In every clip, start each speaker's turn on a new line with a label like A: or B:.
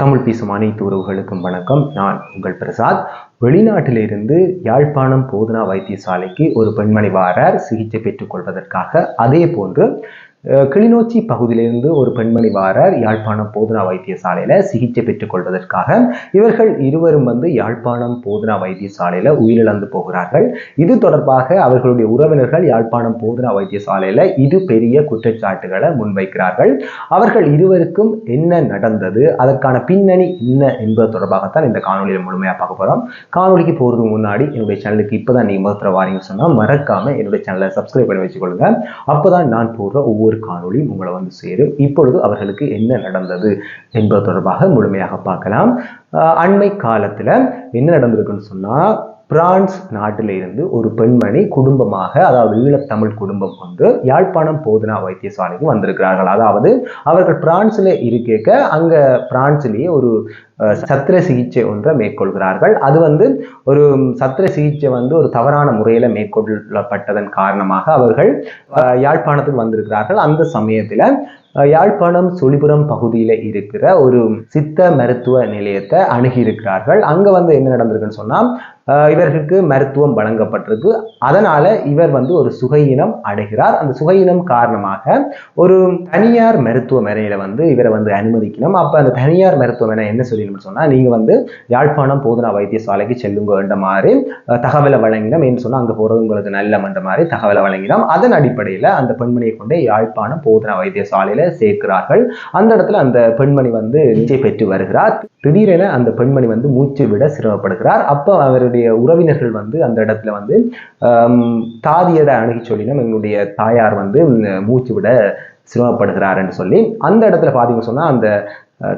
A: தமிழ் பேசும் அனைத்து உறவுகளுக்கும் வணக்கம். நான் உங்கள் பிரசாத். வெளிநாட்டிலிருந்து யாழ்ப்பாணம் போதனா வைத்தியசாலைக்கு ஒரு பெண்மணி வாரார். சிகிச்சை பெற்றுக்கொள்வதற்காக அதே போன்று கிளிநொச்சி பகுதியிலிருந்து ஒரு பெண்மணி வாரார் யாழ்ப்பாணம் போதனா வைத்தியசாலையில் சிகிச்சை பெற்றுக் கொள்வதற்காக. இவர்கள் இருவரும் வந்து யாழ்ப்பாணம் போதனா வைத்தியசாலையில் உயிரிழந்து போகிறார்கள். இது தொடர்பாக அவர்களுடைய உறவினர்கள் யாழ்ப்பாணம் போதனா வைத்தியசாலையில் இது பெரிய குற்றச்சாட்டுகளை முன்வைக்கிறார்கள். அவர்கள் இருவருக்கும் என்ன நடந்தது அதற்கான பின்னணி என்ன என்பது தொடர்பாகத்தான் இந்த காணொலியில் முழுமையாக பார்க்க போகிறோம் காணொலிக்கு போறதுக்கு முன்னாடி என்னுடைய சேனலுக்கு இப்பதான் நீங்கள் முதல்ல வாரீங்கன்னு சொன்னால் மறக்காமல் என்னுடைய சேனலை சப்ஸ்கிரைப் பண்ணி வச்சுக்கொள்ளுங்க. அப்பதான் நான் போடுற ஒவ்வொரு காணொலியும் உங்களை வந்து சேரும். இப்பொழுது அவர்களுக்கு என்ன நடந்தது என்பது தொடர்பாக முழுமையாக பார்க்கலாம். அண்மை காலத்துல என்ன நடந்திருக்குன்னு சொன்னா பிரான்ஸ் நாட்டில இருந்து ஒரு பெண்மணி குடும்பமாக அதாவது ஈழத்தமிழ் குடும்பம் வந்து யாழ்ப்பாணம் போதனா வைத்தியசாலைக்கு வந்திருக்கிறார்கள். அதாவது அவர்கள் பிரான்ஸ்ல இருக்க அங்க பிரான்ஸ்லேயே ஒரு சத்திர சிகிச்சை ஒன்றை மேற்கொள்கிறார்கள். அது வந்து ஒரு சத்திர சிகிச்சை வந்து ஒரு தவறான முறையில மேற்கொள்ளப்பட்டதன் காரணமாக அவர்கள் யாழ்ப்பாணத்தில் யாழ்ப்பாணத்துக்கு வந்திருக்கிறார்கள். அந்த சமயத்துல யாழ்ப்பாணம் சுழிபுரம் பகுதியில இருக்கிற ஒரு சித்த மருத்துவ நிலையத்தை அணுகியிருக்கிறார்கள். அங்க வந்து என்ன நடந்திருக்குன்னு சொன்னா இவர்களுக்கு மருத்துவம் வழங்கப்பட்டிருக்கு. அதனால இவர் வந்து ஒரு சுகையினம் அடைகிறார். அந்த சுகையினம் காரணமாக ஒரு தனியார் மருத்துவமனையில வந்து இவரை வந்து அனுமதிக்கணும். அப்ப அந்த தனியார் மருத்துவமனை என்ன சொல்லணும்னு சொன்னால் நீங்கள் வந்து யாழ்ப்பாணம் போதனா வைத்தியசாலைக்கு செல்லுங்க மாதிரி தகவலை வழங்கினோம் என்று சொன்னா அங்கே போகிறது உங்களுக்கு நல்ல மாதிரி தகவலை வழங்கினோம். அதன் அடிப்படையில அந்த பெண்மணியை கொண்டு யாழ்ப்பாணம் போதனா வைத்தியசாலையில் சேர்க்கிறார்கள். அந்த இடத்துல அந்த பெண்மணி வந்து நிச்சய பெற்று வருகிறார். திடீரென அந்த பெண்மணி வந்து மூச்சு விட சிரமப்படுகிறார். அப்போ அவருடைய உறவினர்கள் வந்து அந்த இடத்துல வந்து தாதியரை அணுகி சொல்லினோம். எங்களுடைய தாயார் வந்து மூச்சு விட சிரமப்படுகிறார் என்று சொல்லி அந்த இடத்துல பார்த்தீங்க சொன்னா அந்த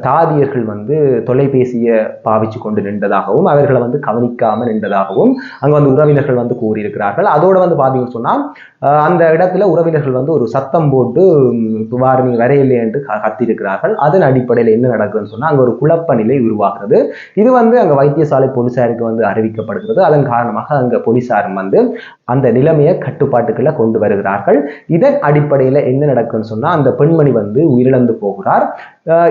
A: தாதியர்கள் வந்து தொலைபேசியை பாவிச்சு கொண்டு நின்றதாகவும் அவர்களை வந்து கவனிக்காமல் நின்றதாகவும் அங்க வந்து உறவினர்கள் வந்து கூறியிருக்கிறார்கள். அதோட வந்து பார்த்தீங்கன்னு சொன்னா அந்த இடத்துல உறவினர்கள் வந்து ஒரு சத்தம் போட்டு வார நீ வரையில்லை என்று கத்தியிருக்கிறார்கள். அதன் அடிப்படையில் என்ன நடக்குதுன்னு சொன்னா அங்க ஒரு குழப்ப நிலை உருவாகிறது. இது வந்து அங்க வைத்தியசாலை போலீசாருக்கு வந்து அறிவிக்கப்படுகிறது. அதன் காரணமாக அங்க போலீசாரும் வந்து அந்த நிலைமையை கட்டுப்பாட்டுக்குள்ள கொண்டு வருகிறார்கள். இதன் அடிப்படையில் என்ன நடக்குன்னு சொன்னா அந்த பெண்மணி வந்து உயிரிழந்து போகிறார்.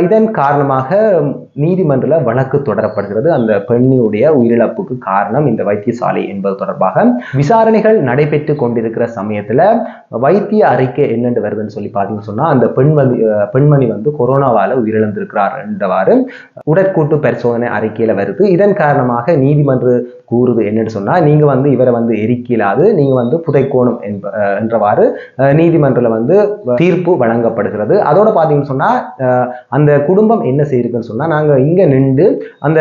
A: இதன் காரணமாக நீதிமன்றல வழக்கு தொடரப்படுகிறது. அந்த பெண்ணினுடைய உயிரிழப்புக்கு காரணம் இந்த வைத்தியசாலை என்பது தொடர்பாக. விசாரணைகள் நடைபெற்று கொண்டிருக்கிற சமயத்துல வைத்திய அறிக்கை என்னென்று வருதுன்னு சொல்லி பார்த்தீங்கன்னு சொன்னா அந்த பெண்மணி பெண்மணி வந்து கொரோனாவால உயிரிழந்திருக்கிறார் என்றவாறு உடற்கூட்டு பரிசோதனை அறிக்கையில வருது. இதன் காரணமாக நீதிமன்ற கூறுது என்னன்னு சொன்னா நீங்க வந்து இவரை வந்து எரிக்கலாது நீங்க வந்து புதைக்கோணும் என்ப அஹ் என்றவாறு அஹ் வந்து தீர்ப்பு வழங்கப்படுகிறது. அதோட பாத்தீங்கன்னு சொன்னா அந்த குடும்பம் என்ன செய்யிருக்குன்னு சொன்னால் நாங்கள் இங்கே நின்று அந்த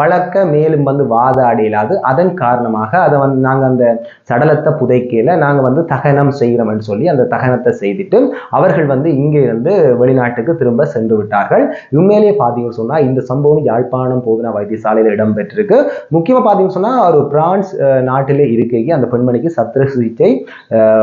A: வழக்க மேலும் வந்து வாதாட இயலாது அதன் காரணமாக அதை வந்து நாங்கள் அந்த சடலத்தை புதைக்கையில் நாங்கள் வந்து தகனம் செய்கிறோம்னு சொல்லி அந்த தகனத்தை செய்துட்டு அவர்கள் வந்து இங்கே இருந்து வெளிநாட்டுக்கு திரும்ப சென்று விட்டார்கள். உண்மையிலேயே பார்த்தீங்கன்னு சொன்னால் இந்த சம்பவம் யாழ்ப்பாணம் போதனா வைத்தியசாலையில் இடம்பெற்றிருக்கு. முக்கியமாக பார்த்தீங்கன்னு சொன்னால் ஒரு பிரான்ஸ் நாட்டிலே இருக்கைக்கு அந்த பெண்மணிக்கு சத்திர சிகிச்சை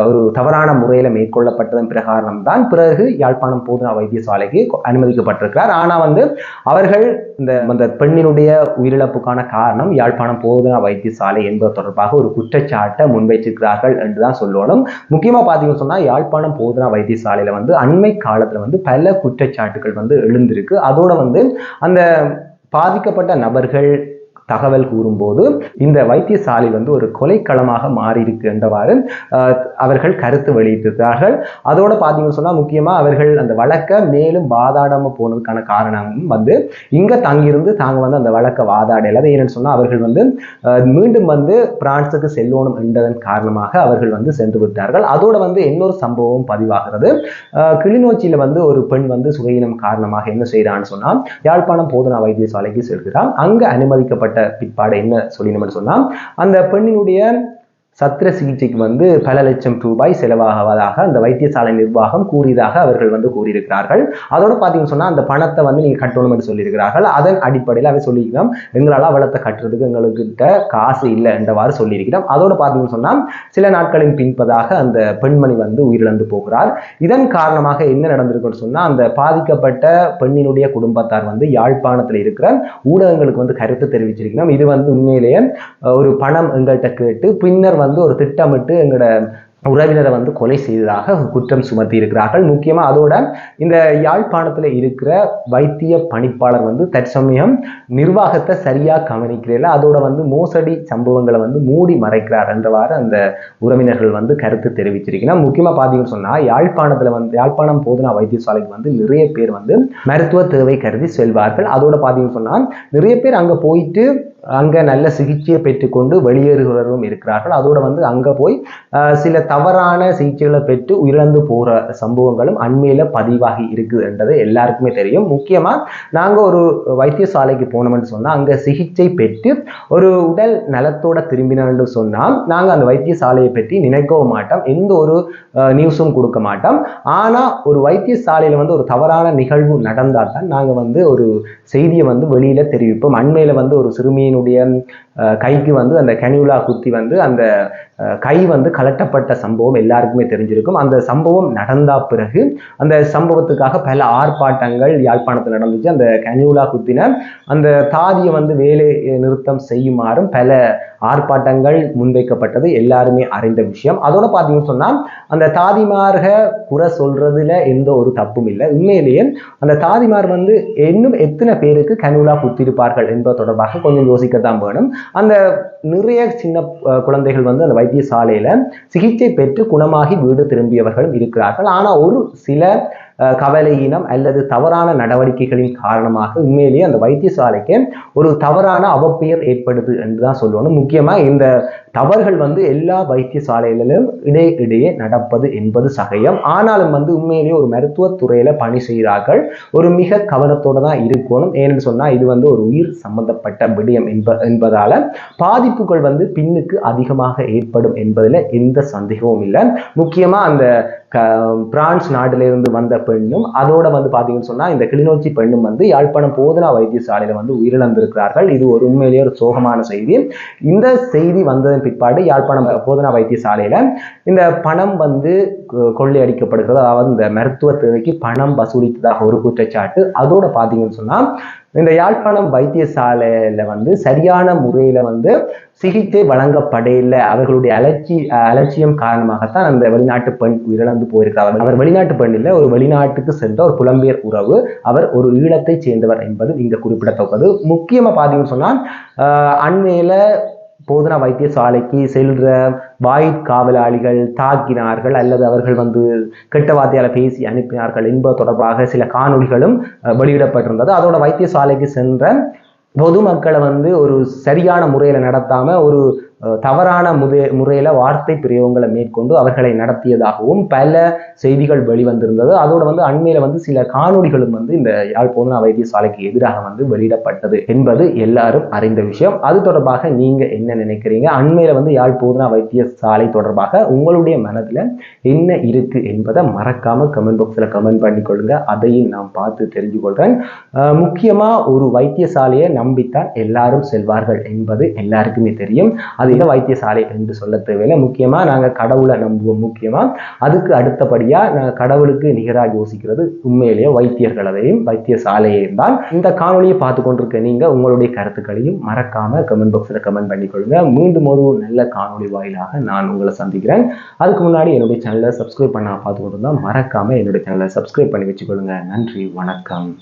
A: ஒரு தவறான முறையில் மேற்கொள்ளப்பட்டதன் பிரகாரம் தான் பிறகு யாழ்ப்பாணம் போதனா வைத்தியசாலைக்கு அனுமதி அனுமதிக்கப்பட்டிருக்கிறார் ஆனால் வந்து அவர்கள் இந்த அந்த பெண்ணினுடைய உயிரிழப்புக்கான காரணம் யாழ்ப்பாணம் போதனா வைத்தியசாலை என்பது தொடர்பாக ஒரு குற்றச்சாட்டை முன்வைச்சிருக்கிறார்கள் என்றுதான் சொல்லணும். முக்கியமாக பார்த்தீங்கன்னு சொன்னால் யாழ்ப்பாணம் போதனா வைத்தியசாலையில் வந்து அண்மை காலத்தில் வந்து பல குற்றச்சாட்டுகள் வந்து எழுந்திருக்கு. அதோட வந்து அந்த பாதிக்கப்பட்ட நபர்கள் தகவல் கூறும்போது இந்த வைத்தியசாலை வந்து ஒரு கொலைக்களமாக மாறி இருக்கு என்றவாறு அவர்கள் கருத்து வெளியிட்டிருக்கிறார்கள். அதோட பார்த்தீங்கன்னு சொன்னா முக்கியமா அவர்கள் அந்த வழக்கை மேலும் வாதாடாமல் போனதுக்கான காரணமும் வந்து இங்க தங்கியிருந்து தாங்க வந்து அந்த வழக்கை வாதாடலை. ஏன்னு சொன்னால் அவர்கள் வந்து மீண்டும் வந்து பிரான்சுக்கு செல்லணும் என்றதன் காரணமாக அவர்கள் வந்து சென்று விட்டார்கள். அதோட வந்து இன்னொரு சம்பவம் பதிவாகிறது. அஹ், கிளிநொச்சியில வந்து ஒரு பெண் வந்து சுகையினம் காரணமாக என்ன செய்கிறான்னு சொன்னால் யாழ்ப்பாணம் போதனா வைத்தியசாலைக்கு செல்கிறான். அங்கே அனுமதிக்கப்பட்ட பிற்பாடு என்ன சொல்லினோம்னு சொன்னால் அந்த பெண்ணினுடைய சத்திர சிகிச்சைக்கு வந்து பல லட்சம் ரூபாய் செலவாகுவதாக அந்த வைத்தியசாலை நிர்வாகம் கூறியதாக அவர்கள் வந்து கூறியிருக்கிறார்கள். அதோட பார்த்தீங்கன்னு சொன்னா அந்த பணத்தை வந்து நீங்க கட்டணும் என்று சொல்லியிருக்கிறார்கள். அதன் அடிப்படையில் அவை சொல்லியிருக்கிறோம். எங்களால் அவளத்தை கட்டுறதுக்கு எங்களுக்கிட்ட காசு இல்லை என்றவாறு சொல்லியிருக்கிறோம். அதோட பார்த்தீங்கன்னு சொன்னா சில நாட்களின் பின்பதாக அந்த பெண்மணி வந்து உயிரிழந்து போகிறார். இதன் காரணமாக என்ன நடந்திருக்குன்னு சொன்னா அந்த பாதிக்கப்பட்ட பெண்ணினுடைய குடும்பத்தார் வந்து யாழ்ப்பாணத்தில் இருக்கிற ஊடகங்களுக்கு வந்து கருத்து தெரிவிச்சிருக்கிறோம். இது வந்து உண்மையிலேயே ஒரு பணம் எங்கள்கிட்ட கேட்டு பின்னர் வந்து வந்து ஒரு திட்டமிட்டு எங்களோட உறவினரை வந்து கொலை செய்ததாக குற்றம் சுமத்தி இருக்கிறார்கள் முக்கியமாக அதோட இந்த யாழ்ப்பாணத்தில் இருக்கிற வைத்திய பணிப்பாளர் வந்து தற்சமயம் நிர்வாகத்தை சரியாக கவனிக்கிறதில்ல அதோட வந்து மோசடி சம்பவங்களை வந்து மூடி மறைக்கிறார் என்றவாறு அந்த உறவினர்கள் வந்து கருத்து தெரிவிச்சிருக்கிறார் முக்கியமாக பார்த்தீங்கன்னு சொன்னால் யாழ்ப்பாணத்தில் வந்து யாழ்ப்பாணம் போதனா வைத்தியசாலைக்கு வந்து நிறைய பேர் வந்து மருத்துவ தேவை கருதி செல்வார்கள். அதோட பார்த்தீங்கன்னு சொன்னால் நிறைய பேர் அங்கே போயிட்டு அங்கே நல்ல சிகிச்சையை பெற்றுக்கொண்டு வெளியேறுகிறவரும் இருக்கிறார்கள். அதோடு வந்து அங்கே போய் சில தவறான சிகிச்சைகளை பெற்று உயிரிழந்து போகிற சம்பவங்களும் அண்மையில் பதிவாகி இருக்குது என்றது எல்லாருக்குமே தெரியும். முக்கியமாக நாங்கள் ஒரு வைத்தியசாலைக்கு போனோம்னு சொன்னால் அங்கே சிகிச்சை பெற்று ஒரு உடல் நலத்தோட திரும்பினோம்னு சொன்னால் நாங்கள் அந்த வைத்தியசாலையை பற்றி நினைக்கவும் மாட்டோம். எந்த ஒரு நியூஸும் கொடுக்க மாட்டோம். ஆனால் ஒரு வைத்தியசாலையில் வந்து ஒரு தவறான நிகழ்வு நடந்தால் தான் நாங்கள் வந்து ஒரு செய்தியை வந்து வெளியில் தெரிவிப்போம். அண்மையில் வந்து ஒரு சிறுமியின் அஹ், கைக்கு வந்து அந்த கனியுலா குத்தி வந்து அந்த கை வந்து கலட்டப்பட்ட சம்பவம் எல்லாருக்குமே தெரிஞ்சிருக்கும். அந்த சம்பவம் நடந்தா பிறகு அந்த சம்பவத்துக்காக பல ஆர்ப்பாட்டங்கள் யாழ்ப்பாணத்தில் நடந்துச்சு. அந்த கனியூலா குத்தின அந்த தாதியை வந்து வேலை நிறுத்தம் செய்யுமாறும் பல ஆர்ப்பாட்டங்கள் முன்வைக்கப்பட்டது எல்லாருமே அறிந்த விஷயம். அதோட பார்த்தீங்கன்னு சொன்னால் அந்த தாதிமார்க குறை சொல்றதுல எந்த ஒரு தப்பும் இல்லை. உண்மையிலேயே அந்த தாதிமார் வந்து இன்னும் எத்தனை பேருக்கு கனியூலா குத்திருப்பார்கள் என்பது தொடர்பாக கொஞ்சம் யோசிக்கத்தான் வேணும். அந்த நிறைய சின்ன குழந்தைகள் வந்து அந்த வைத்தியசாலையில் சிகிச்சை பெற்று குணமாகி வீடு திரும்பியவர்களும் இருக்கிறார்கள். ஆனா ஒரு சில கவலையினம் அல்லது தவறான நடவடிக்கைகளின் காரணமாக உண்மையிலேயே அந்த வைத்தியசாலைக்கு ஒரு தவறான அவப்பெயர் ஏற்படுது என்று தான் சொல்லணும். முக்கியமாக இந்த தவறுகள் வந்து எல்லா வைத்தியசாலைகளிலும் இடையே இடையே நடப்பது என்பது சகயம் ஆனாலும் வந்து உண்மையிலேயே ஒரு மருத்துவத்துறையில் பணி செய்கிறார்கள். ஒரு மிக கவனத்தோடு தான் இருக்கணும். ஏன்னு சொன்னால் இது வந்து ஒரு உயிர் சம்பந்தப்பட்ட விடயம் என்ப என்பதால் பாதிப்புகள் வந்து பின்னுக்கு அதிகமாக ஏற்படும் என்பதில் எந்த சந்தேகமும் இல்லை. முக்கியமாக அந்த க பிரான்ஸ் நாட்டிலிருந்து வந்த பெண்ணும் அதோட வந்து பார்த்தீங்கன்னு சொன்னால் இந்த கிளிநொச்சி பெண்ணும் வந்து யாழ்ப்பாணம் போதனா வைத்தியசாலையில் வந்து உயிரிழந்திருக்கிறார்கள். இது ஒரு உண்மையிலேயே ஒரு சோகமான செய்தி. இந்த செய்தி வந்ததன் பிற்பாடு யாழ்ப்பாணம் போதனா வைத்தியசாலையில் இந்த பணம் வந்து கொ- கொள்ளையடிக்கப்படுகிறது. அதாவது இந்த மருத்துவ தேவைக்கு பணம் வசூலித்ததாக ஒரு குற்றச்சாட்டு. அதோட பார்த்தீங்கன்னு சொன்னால் இந்த யாழ்ப்பாணம் வைத்தியசாலையில் வந்து சரியான முறையில் வந்து சிகிச்சை வழங்கப்படையில அவர்களுடைய அலட்சி அலட்சியம் காரணமாகத்தான் அந்த வெளிநாட்டு பெண் உயிரிழந்து போயிருக்கிறார். அவர் வெளிநாட்டு பெண் இல்லை ஒரு வெளிநாட்டுக்கு சென்ற ஒரு புலம்பெயர் உறவு. அவர் ஒரு ஈழத்தைச் சேர்ந்தவர் என்பது இங்கே குறிப்பிடத்தக்கது. முக்கியமாக பார்த்தீங்கன்னு சொன்னால் அண்மையில் போதனா வைத்தியசாலைக்கு செல்ற வாய்க்காவலாளிகள் தாக்கினார்கள் அல்லது அவர்கள் வந்து கெட்ட வார்த்தையால பேசி அனுப்பினார்கள் என்பது தொடர்பாக சில காணொலிகளும் வெளியிடப்பட்டிருந்தது. அதோட வைத்தியசாலைக்கு சென்ற பொதுமக்களை வந்து ஒரு சரியான முறையில் நடத்தாம ஒரு தவறான முறை முறையில் வார்த்தை பிரயோகங்களை மேற்கொண்டு அவர்களை நடத்தியதாகவும் பல செய்திகள் வெளிவந்திருந்தது. அதோடு வந்து அண்மையில் வந்து சில காணொளிகளும் வந்து இந்த யாழ் போதனா வைத்தியசாலைக்கு எதிராக வந்து வெளியிடப்பட்டது என்பது எல்லாரும் அறிந்த விஷயம். அது தொடர்பாக நீங்க என்ன நினைக்கிறீங்க? அண்மையில் வந்து யாழ் போதனா வைத்தியசாலை தொடர்பாக உங்களுடைய மனதில் என்ன இருக்கு என்பதை மறக்காமல் கமெண்ட் பாக்ஸ்ல கமெண்ட் பண்ணிக்கொள்ளுங்க. அதையும் நான் பார்த்து தெரிஞ்சு கொள்கிறேன் முக்கியமாக முக்கியமா ஒரு வைத்தியசாலையை நம்பித்தான் எல்லாரும் செல்வார்கள் என்பது எல்லாருக்குமே தெரியும். அது வைத்தியசாலை என்று சொல்ல தேவையில்லை முக்கியமாக நாங்கள் கடவுளை நம்புவோம். முக்கியமாக அதுக்கு அடுத்தபடியாக நாங்கள் கடவுளுக்கு நிகராக யோசிக்கிறது உண்மையிலேயே வைத்தியர்களையும் வைத்தியசாலையையும் தான். இந்த காணொலியை பார்த்து கொண்டிருக்க நீங்கள் உங்களுடைய கருத்துக்களையும் மறக்காம கமெண்ட் பாக்ஸில் கமெண்ட் பண்ணிக்கொள்ளுங்க. மீண்டும் ஒரு நல்ல காணொலி வாயிலாக நான் உங்களை சந்திக்கிறேன். அதுக்கு முன்னாடி என்னுடைய சேனலை சப்ஸ்கிரைப் பண்ண பார்த்து கொண்டு மறக்காமல் என்னுடைய சேனலை சப்ஸ்கிரைப் பண்ணி வச்சுக்கொள்ளுங்க. நன்றி வணக்கம்.